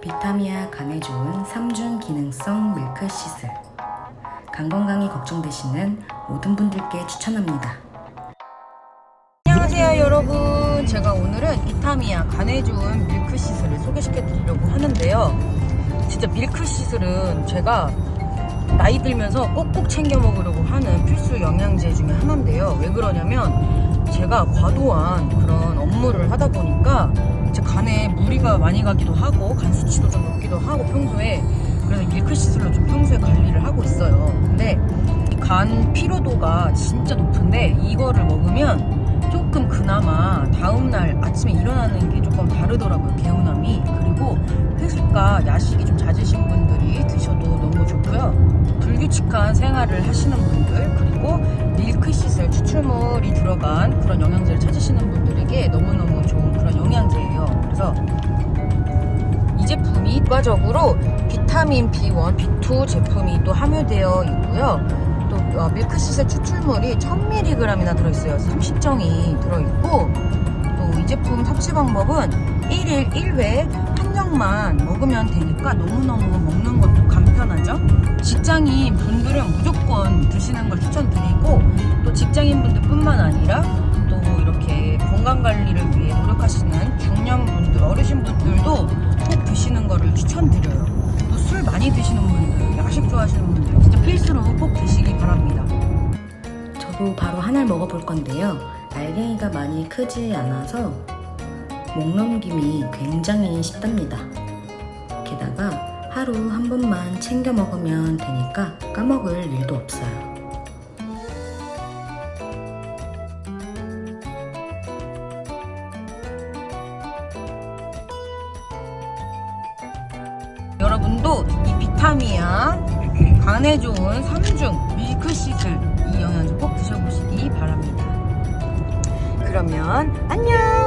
비타미아 간에 좋은 3중 기능성 밀크 시슬. 간 건강이 걱정되시는 모든 분들께 추천합니다. 안녕하세요 여러분 제가 오늘은 비타미아 간에 좋은 밀크 시슬을 소개시켜 드리려고 하는데요 진짜 밀크 시슬은 제가 나이 들면서 꼭꼭 챙겨 먹으려고 하는 필수 영양제 중에 하나인데요 왜 그러냐면 제가 과도한 그런 업무를 하다 보니까 제 간에 무리가 많이 가기도 하고 간 수치도 좀 높기도 하고 평소에 그래서 밀크시슬로 좀 평소에 관리를 하고 있어요. 근데 간 피로도가 진짜 높은데 이거를 먹으면 조금 그나마 다음날 아침에 일어나는 게 조금 다르더라고요 개운함이. 그리고 회식과 야식 불규칙한 생활을 하시는 분들 그리고 밀크시슬 추출물이 들어간 그런 영양제를 찾으시는 분들에게 너무너무 좋은 그런 영양제예요 그래서 이 제품이 추가적으로 비타민 B1, B2 제품이 또 함유되어 있고요 또 어, 밀크시슬 추출물이 1000mg이나 들어있어요. 30정이 들어있고 또 이 제품 섭취 방법은 1일 1회 한 병만 먹으면 되니까 너무너무 먹는 것도 간편하죠. 직장인 분들은 무조건 드시는 걸 추천드리고 또 직장인 분들 뿐만 아니라 또 이렇게 건강 관리를 위해 노력하시는 중년분들, 어르신분들도 꼭 드시는 거를 추천드려요. 또 술 많이 드시는 분들, 야식 좋아하시는 분들 진짜 필수로 꼭 드시기 바랍니다. 저도 바로 하나를 먹어볼 건데요. 알갱이가 많이 크지 않아서 목 넘김이 굉장히 쉽답니다. 게다가 하루 한 번만 챙겨 먹으면 되니까 까먹을 일도 없어요. 여러분도 이 비타미아 간에 좋은 3중 밀크시슬 이 영양제 꼭 드셔보시기 바랍니다. 그러면 안녕!